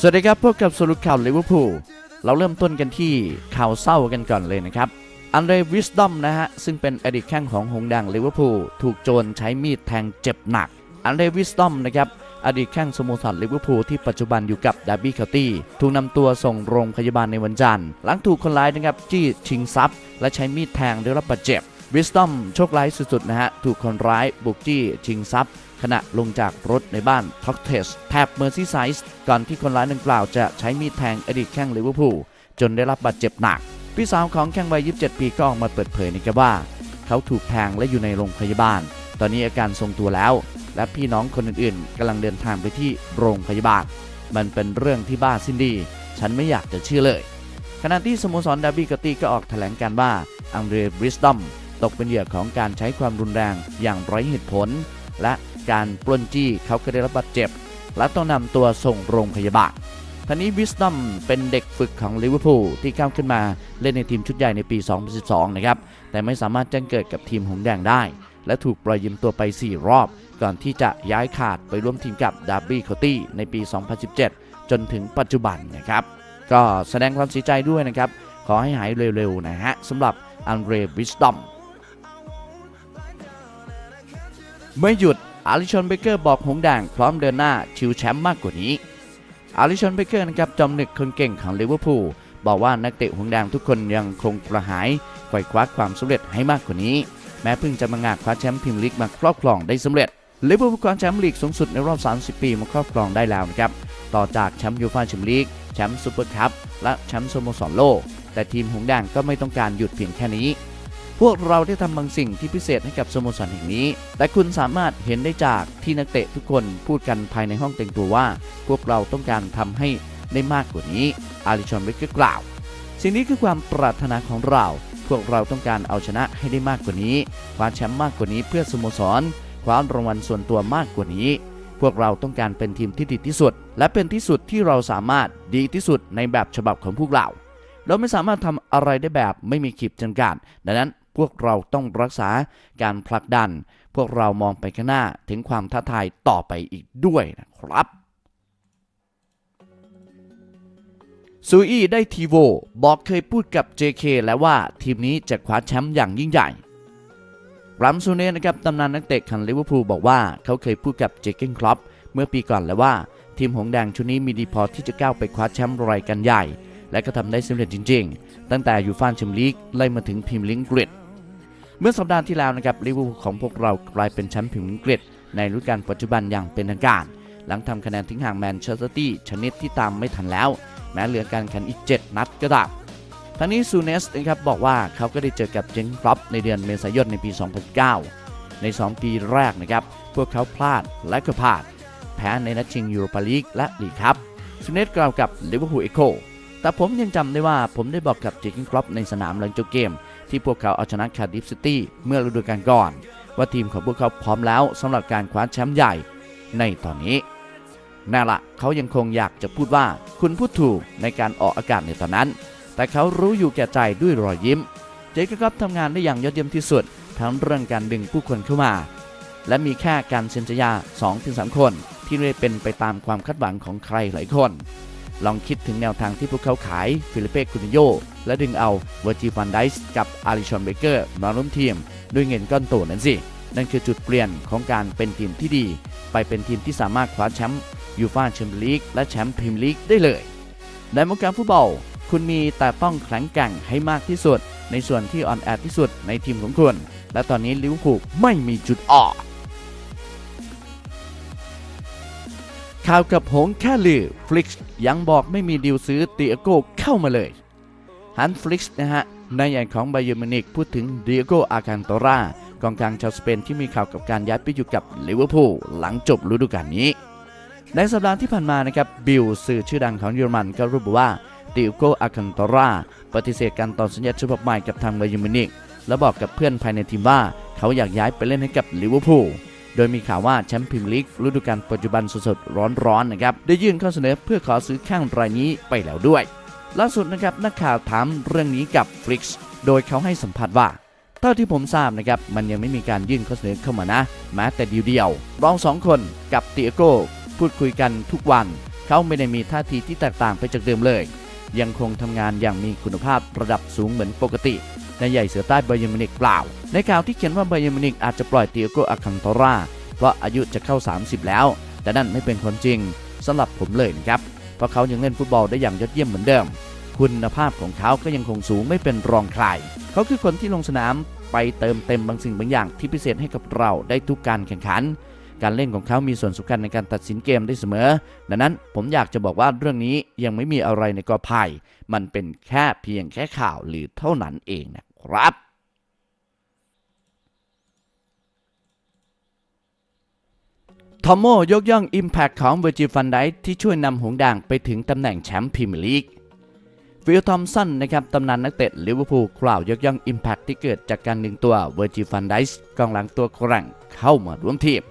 สวัสดีครับพบกับสรุปข่าวลิเวอร์พูลเราเริ่มต้นกันที่ข่าวเศร้ากันก่อนเลยนะครับอันเดรวิสดอมนะฮะ ซึ่งเป็นอดีตแข้งของหงดังลิเวอร์พูลถูกโจรใช้มีดแทงเจ็บหนัก อันเดรวิสดอมนะครับอดีตแข้งสโมสรลิเวอร์พูลที่ปัจจุบันอยู่กับดาร์บี้เคาตี้ถูกนำตัวส่งโรงพยาบาลในวันจันทร์ หลังถูกคนร้ายนะครับจี้ชิงทรัพย์ และใช้มีดแทงได้รับบาดเจ็บวิสตอมโชคร้ายสุดๆนะฮะถูกคนร้ายบุกจี้ชิงทรัพย์ ขณะลงจากรถในบ้านท็อกเทสแถบเมอร์ซีไซส์ก่อนที่คนร้ายดังกล่าวจะใช้มีดแทงอดีตแข้งลิเวอร์พูลจนได้รับบาดเจ็บหนัก พี่สาวของแข้งวัย 27 ปีก็ออกมาเปิดเผยนะครับว่า เขาถูกแทงและอยู่ในโรงพยาบาล ตอนนี้อาการทรงตัวแล้ว และพี่น้องคนอื่นๆกำลังเดินทางไปที่โรงพยาบาล มันเป็นเรื่องที่บ้าสิ้นดี ฉันไม่อยากจะเชื่อเลยขณะที่สโมสรดาร์บี้กตีก็ออกแถลงการว่าอังเดรบริสดอมตกเป็นเหยื่อของการใช้ความรุนแรงอย่างไร้เหตุผล และ การปล้นจี้เขาก็ได้รับบาดเจ็บ และต้องนำตัวส่งโรงพยาบาลท่านี้วิสตัมเป็นเด็กฝึกของลิเวอร์พูลที่ก้าวขึ้นมาเล่นในทีมชุดใหญ่ในปี 2012 นะครับ แต่ไม่สามารถแจ้งเกิดกับทีมหงสแดงได้ และถูกปล่อยยืมตัวไป 4 รอบ ก่อนที่จะย้ายขาดไปร่วมทีมกับดาร์บี้คอตี้ในปี 2017 จนถึงปัจจุบันนะครับ ก็แสดงความเสียใจด้วยนะครับ ขอให้หายเร็วๆนะฮะสำหรับอันเดรวิสตัมไม่หยุด อาริชอนเบเกอร์บอกหงแดงพร้อมเดินหน้าชิวแชมป์มากกว่านี้ อาริชอนเบเกอร์นะครับจอมหนึกคนเก่งของลิเวอร์พูลบอกว่านักเตะหงแดงทุกคนยังคงกระหายไขว่คว้าความสำเร็จให้มากกว่านี้ แม้เพิ่งจะมางาคว้าแชมป์พรีเมียร์ลีกมาครอบครองได้สำเร็จลิเวอร์พูลคว้าแชมป์ลีกสูงสุดในรอบ 30 ปีมาครอบครองได้แล้วนะครับต่อจากแชมป์ยูฟ่าแชมเปี้ยนลีกแชมป์ซูเปอร์คัพและแชมป์สโมสรโลกแต่ทีมหงแดงก็ไม่ต้องการหยุดเพียงแค่นี้ พวกเราได้ทำบางสิ่งที่พิเศษให้กับสโมสรแห่งนี้แต่คุณสามารถเห็นได้จากที่นักเตะทุกคนพูดกันภายในห้องแต่งตัวว่า พวกเราต้องการทำให้ได้มากกว่านี้ อาริชอนเบเกกล่าว สิ่งนี้คือความปรารถนาของเรา พวกเราต้องการเอาชนะให้ได้มากกว่านี้คว้าแชมป์มากกว่านี้เพื่อสโมสรคว้ารางวัลส่วนตัวมากกว่านี้ พวกเราต้องการเป็นทีมที่ดีที่สุด และเป็นที่สุดที่เราสามารถดีที่สุดในแบบฉบับของพวกเรา เราไม่สามารถทำอะไรได้แบบไม่มีขีดจำกัดดังนั้น พวกเราต้องรักษาการผลักดัน พวกเรามองไปข้างหน้าถึงความท้าทายต่อไปอีกด้วยนะครับซูอี้ได้ทีโวบอกเคยพูดกับ JK แล้วว่าทีมนี้จะคว้าแชมป์อย่างยิ่งใหญ่รัมซูเน่นะครับตำนานนักเตะของลิเวอร์พูลบอกว่าเขาเคยพูดกับเจเกนคล็อปเมื่อปีก่อนแล้วว่า ทีมหงสแดงชุดนี้มีดีพอที่จะก้าวไปคว้าแชมป์รายการใหญ่ และก็ทำได้สำเร็จจริง ๆ ตั้งแต่ยูฟ่าแชมเปี้ยนลีกไล่มาถึงพรีเมียร์ลีกอังกฤษ เมื่อสัปดาห์ที่แล้วนะครับลิเวอร์พูลของพวกเรากลายเป็นแชมป์พรีเมียร์ลีกอังกฤษ ในฤดูกาลปัจจุบันอย่างเป็นทางการ หลังทำคะแนนทิ้งห่างแมนเชสเตอร์ตี้ชนิดที่ตามไม่ทันแล้ว แม้เหลือการแข่งอีก 7 นัดก็ตามทั้งนี้ซูเนสนะครับบอกว่าเขาก็ได้เจอกับเจนครอปในเดือนเมษายนในปี 2009 ใน 2 ปีแรกนะครับพวกเขาพลาดและก็พลาด แพ้ในนัดชิงยูโรปาลีกและลีกครับซูเนสกล่าวกับลิเวอร์พูลเอโคแต่ผมยังจำได้ว่าผมได้บอกกับเจคินครอปในสนามหลังจบเกม ที่พวกเขาเอาชนะคาร์ดิฟซิตี้เมื่อฤดูกาลก่อน ว่าทีมของพวกเขาพร้อมแล้วสำหรับการคว้าแชมป์ใหญ่ในตอนนี้นั่นละเขายังคงอยากจะพูดว่าคุณพูดถูกในการออกอากาศในตอนนั้น แต่เขารู้อยู่แก่ใจด้วยรอยยิ้ม เจคครับทำงานได้อย่างยอดเยี่ยมที่สุด ทั้งเรื่องการดึงผู้คนเข้ามา และมีแค่การเซ็นสัญญา2-3 คน ที่ไม่เป็นไปตามความคาดหวังของใครหลายคน ลองคิดถึงแนวทางที่พวกเขาขายฟิลิเป้คุนิโยและดึงเอาเวอร์จิฟันไดส์กับอาริชอนเบเกอร์มาร่วมทีม ด้วยเงินก้อนโตนั้นสิ นั่นคือจุดเปลี่ยนของการเป็นทีมที่ดี ไปเป็นทีมที่สามารถคว้าแชมป์ยูฟ่าแชมเปี้ยนลีกและแชมป์พรีเมียร์ลีกได้เลยในวงการฟุตบอลคุณมีแต่ต้องแข็งแกร่งให้มากที่สุด ในส่วนที่อ่อนแอที่สุดในทีมของคุณ และตอนนี้ลิเวอร์พูลไม่มีจุดอ่อน ข่าวกับหงแค่ลือฟลิกซ์ยังบอกไม่มีดีลซื้อเตียโก้เข้ามาเลยฮันฟลิกซ์นะฮะนายใหญ่ของไบเยอร์มินิกพูดถึงเดียโกอาคันโตรากองกลางชาวสเปนที่มีข่าวกับการย้ายไปอยู่กับลิเวอร์พูลหลังจบฤดูกาลนี้ ในสัปดาห์ที่ผ่านมานะครับบิลสื่อชื่อดังของเยอรมันก็ระบุว่าติโกอาคันโตราปฏิเสธการต่อสัญญาฉบับใหม่กับทางไบเยอร์มินิกและบอกกับเพื่อนภายในทีมว่าเขาอยากย้ายไปเล่นให้กับลิเวอร์พูล โดยมีข่าวว่าแชมป์พรีเมียร์ลีกฤดูกาลปัจจุบันสดๆร้อนๆนะครับได้ยื่นข้อเสนอเพื่อขอซื้อข้างรายนี้ไปแล้วด้วย ล่าสุดนะครับนักข่าวถามเรื่องนี้กับฟลิกซ์โดยเขาให้สัมภาษณ์ว่า เท่าที่ผมทราบนะครับมันยังไม่มีการยื่นข้อเสนอเข้ามานะแม้แต่เดียวเดียวๆเราสองคนกับเตียโก้พูดคุยกันทุกวัน เขาไม่ได้มีท่าทีที่แตกต่างไปจากเดิมเลย ยังคงทำงานอย่างมีคุณภาพระดับสูงเหมือนปกติ ในใหญ่เสือใต้ไบเยอร์มินิกเปล่า ในข่าวที่เขียนว่าไบเยอร์มินิกอาจจะปล่อยเตียโกอาคันตราเพราะอายุจะเข้า 30 แล้ว แต่นั่นไม่เป็นความจริงสำหรับผมเลยนะครับ เพราะเขายังเล่นฟุตบอลได้อย่างยอดเยี่ยมเหมือนเดิม คุณภาพของเขาก็ยังคงสูงไม่เป็นรองใคร เขาคือคนที่ลงสนามไปเติมเต็มบางสิ่งบางอย่างที่พิเศษให้กับเราได้ทุกการแข่งขัน การเล่นของเขามีส่วนสำคัญในการตัดสินเกมได้เสมอ ดังนั้นผมอยากจะบอกว่าเรื่องนี้ยังไม่มีอะไรในกอไผ่มันเป็นแค่เพียงแค่ข่าวหรือเท่านั้นเองนะครับทอมโมยกย่อง Impact ของเวอร์จิฟันไดที่ช่วยนำหงด่างไปถึงตำแหน่งแชมป์พรีเมียร์ลีกฟิลทอมสันนะครับตำนานนักเตะลิเวอร์พูลกล่าวยกย่อง Impact ที่เกิดจากการดึงตัวเวอร์จิฟันไดส์กองหลังตัวแกร่งเข้ามาร่วมทีม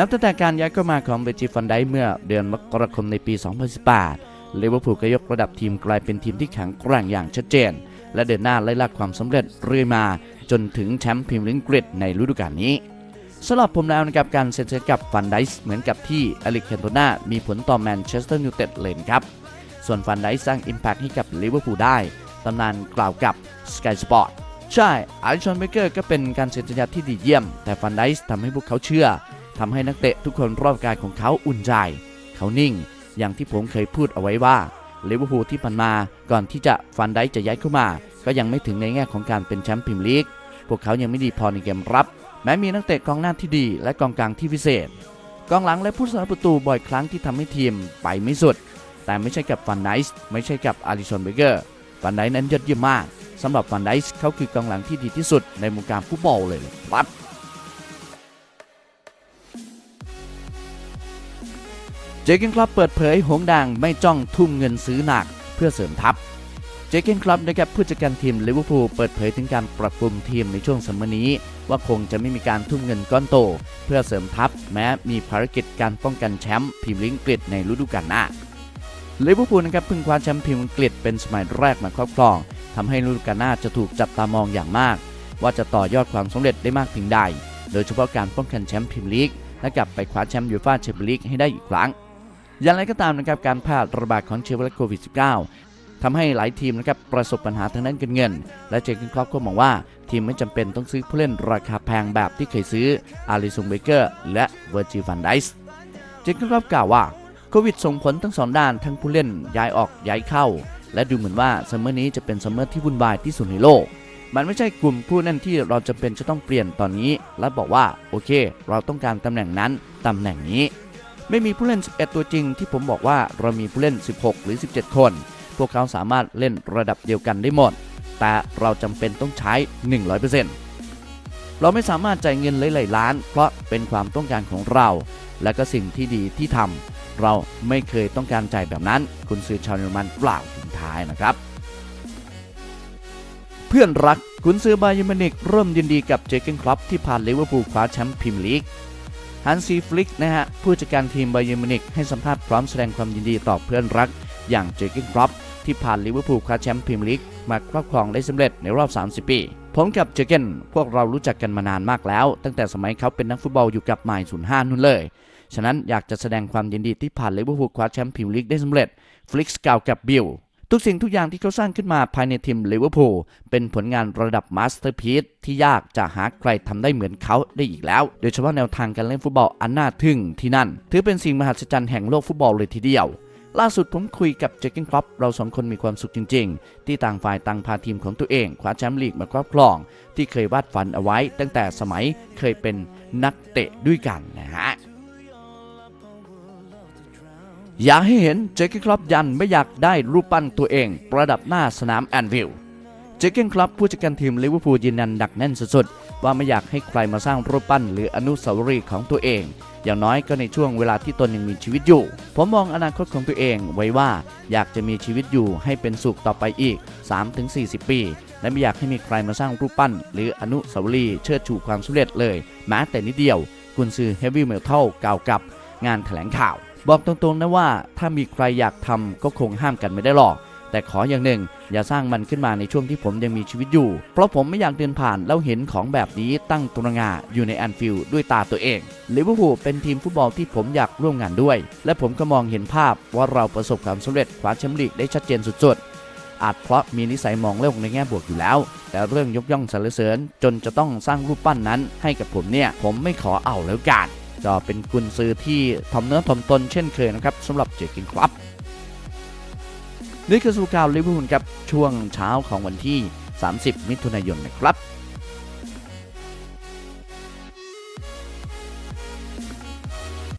นับตั้งแต่การย้ายเข้ามาของเวอร์จิฟันไดเมื่อเดือนมกราคมในปี 2018ลิเวอร์พูลก็ยกระดับทีมกลายเป็นทีมที่แข็งแกร่งอย่างชัดเจน และเดินหน้าไล่ล่าความสำเร็จเรื่อยมาจนถึงแชมป์พรีเมียร์ลีกกฤษในฤดูกาลนี้สำหรับผมแล้วนะครับการเซ็นสัญญากับฟันไดส์เหมือนกับที่อลิเคนโตนามีผลต่อแมนเชสเตอร์ยูไนเต็ดเลยครับ ส่วนฟันไดส์สร้าง Impact ให้กับลิเวอร์พูลได้ตำนานกล่าวกับ Sky Sport ใช่อาริชอนเบเกอร์ก็เป็นการเซ็นสัญญาที่ดีเยี่ยม แต่ฟันไดส์ทำให้พวกเขาเชื่อ ทำให้นักเตะทุกคนรอบกายของเขาอุ่นใจ เขานิ่ง อย่างที่ผมเคยพูดเอาไว้ว่าลิเวอร์พูลที่ผ่านมาก่อนที่จะฟันไดส์จะย้ายเข้ามา ก็ยังไม่ถึงในแง่ของการเป็นแชมป์พรีเมียร์ลีก พวกเขายังไม่ดีพอในเกมรับ แม้มีนักเตะกองหน้าที่ดี และกองกลางที่พิเศษ กองหลังและผู้สาประตูบ่อยครั้งที่ทำให้ทีมไปไม่สุด แต่ไม่ใช่กับฟันไดส์ไม่ใช่กับอาริสันเบเกอร์ฟันไดส์นั้นยอดเยี่ยมมากสำหรับฟันไดส์เขาคือกองหลังที่ดีที่สุดในวงการฟุตบอลเลยครับ เจเกนคลับเปิดเผยหงดังไม่จ้องทุ่มเงินซื้อหนักเพื่อเสริมทัพ เจเกนคลับนะครับผู้จัดการทีมลิเวอร์พูลเปิดเผยถึงการปรับปรุงทีมในช่วงซัมเมอร์นี้ ว่าคงจะไม่มีการทุ่มเงินก้อนโต เพื่อเสริมทัพ แม้มีภารกิจการป้องกันแชมป์พรีเมียร์ลีกอังกฤษในฤดูกาลหน้าลิเวอร์พูลนะครับเพิ่งคว้าแชมป์พรีเมียร์ลีกอังกฤษเป็นสมัยแรกมาครอบครองทำให้ฤดูกาลหน้าจะถูกจับตามองอย่างมาก ว่าจะต่อยอดความสำเร็จได้มากเพียงใด โดยเฉพาะการป้องกันแชมป์พรีเมียร์ลีกและกลับไปคว้าแชมป์ยูฟ่าแชมเปี้ยนลีกให้ได้อีกครั้ง อย่างไรก็ตามนะครับการแพร่ระบาดของเชื้อไวรัสโควิด -19 ทำให้หลายทีมนะครับประสบปัญหาทางด้านการเงิน และเจคินครอปก็มองว่า ทีมไม่จำเป็นต้องซื้อผู้เล่นราคาแพงแบบที่เคยซื้ออาริซุงเบเกอร์และเวอร์จิฟันไดส์เจคินครอปกล่าวว่าโควิดส่งผลทั้งสองด้านทั้งผู้เล่นย้ายออกย้ายเข้า และดูเหมือนว่าซัมเมอร์นี้จะเป็นซัมเมอร์ที่วุ่นวายที่สุดในโลกมันไม่ใช่กลุ่มผู้เล่นที่เราจำเป็นจะต้องเปลี่ยนตอนนี้ และบอกว่าโอเค เราต้องการตำแหน่งนั้นตำแหน่งนี้ ไม่มีผู้เล่น 11 ตัวจริง ที่ผมบอกว่าเรามีผู้เล่น 16 หรือ 17 คน พวกเขาสามารถเล่นระดับเดียวกันได้หมด แต่เราจำเป็นต้องใช้ 100%เราไม่สามารถจ่ายเงินหลายๆล้าน เพราะเป็นความต้องการของเรา และก็สิ่งที่ดีที่ทำเราไม่เคยต้องการจ่ายแบบนั้น คุณซื้อชาวเยอรมันกล่าวทิ้งท้ายนะครับ เพื่อนรักคุณซื้อบาเยอรมินิกเริ่มยินดีกับเจเกนคลับที่ผ่านลิเวอร์พูลคว้าแชมป์พรีเมียร์ลีก ฮันซีฟลิกนะฮะผู้จัดการทีมไบเยอร์มิวนิกให้สัมภาษณ์พร้อมแสดงความยินดีต่อเพื่อนรัก อย่างเจอร์เกนครอปที่ผ่านลิเวอร์พูลคว้าแชมป์พรีเมียร์ลีกมาครอบครองได้สำเร็จในรอบ 30 ปีผมกับเจอร์เกนพวกเรารู้จักกันมานานมากแล้ว ตั้งแต่สมัยเขาเป็นนักฟุตบอลอยู่กับไมล์05นู่นเลย ฉะนั้นอยากจะแสดงความยินดีที่ผ่านลิเวอร์พูลคว้าแชมป์พรีเมียร์ลีกได้สำเร็จฟลิกส์กล่าวกับบิล ทุกสิ่งทุกอย่างที่เขาสร้างขึ้นมาภายในทีมลิเวอร์พูลเป็นผลงานระดับมาสเตอร์พีซที่ยากจะหาใครทำได้เหมือนเขาได้อีกแล้ว โดยเฉพาะแนวทางการเล่นฟุตบอลอันน่าทึ่งที่นั่น ถือเป็นสิ่งมหัศจรรย์แห่งโลกฟุตบอลเลยทีเดียวล่าสุดผมคุยกับเจคกินครอปเราสองคนมีความสุขจริง ๆ ที่ต่างฝ่ายต่างพาทีมของตัวเองคว้าแชมป์ลีกมาครอบครอง ที่เคยวาดฝันเอาไว้ตั้งแต่สมัยเคยเป็นนักเตะด้วยกันนะฮะ อยากให้เห็นเจคเกนคลับยันไม่อยากได้รูปปั้นตัวเอง ประดับหน้าสนามแอนวิลเจคเกนคลับผู้จัดการทีมลิเวอร์พูลยืนยันดักแน่นสุดๆ ว่าไม่อยากให้ใครมาสร้างรูปปั้นหรืออนุสาวรีย์ของตัวเอง อย่างน้อยก็ในช่วงเวลาที่ตนยังมีชีวิตอยู่ ผมมองอนาคตของตัวเองไว้ว่าอยากจะมีชีวิตอยู่ให้เป็นสุขต่อไปอีก 3-40 ปี และไม่อยากให้มีใครมาสร้างรูปปั้น หรืออนุสาวรีย์เชิดชูความสำเร็จเลยแม้แต่นิดเดียว กุนซือเฮฟวี่เมทัลกล่าวกับงานแถลงข่าว บอกตรงๆนะว่าถ้ามีใครอยากทำก็คงห้ามกันไม่ได้หรอก แต่ขออย่างหนึ่ง อย่าสร้างมันขึ้นมาในช่วงที่ผมยังมีชีวิตอยู่ เพราะผมไม่อยากเดินผ่านแล้วเห็นของแบบนี้ตั้งตระหงาอยู่ในแอนฟิลด์ด้วยตาตัวเองลิเวอร์พูลเป็นทีมฟุตบอลที่ผมอยากร่วมงานด้วย และผมก็มองเห็นภาพว่าเราประสบความสำเร็จคว้าแชมป์ลีกได้ชัดเจนสุดๆ อาจเพราะมีนิสัยมองโลกในแง่บวกอยู่แล้ว แต่เรื่องยกย่องสรรเสริญจนจะต้องสร้างรูปปั้นนั้นให้กับผมเนี่ยผมไม่ขอเอาแล้วกัน ก็เป็นกุนซือที่ทอมเนื้อทอมตนเช่นเคยนะครับสำหรับเจกินครับ นี่คือสู่ข่าวลิเวอร์พูลครับช่วงเช้าของวันที่ 30 มิถุนายนนะครับ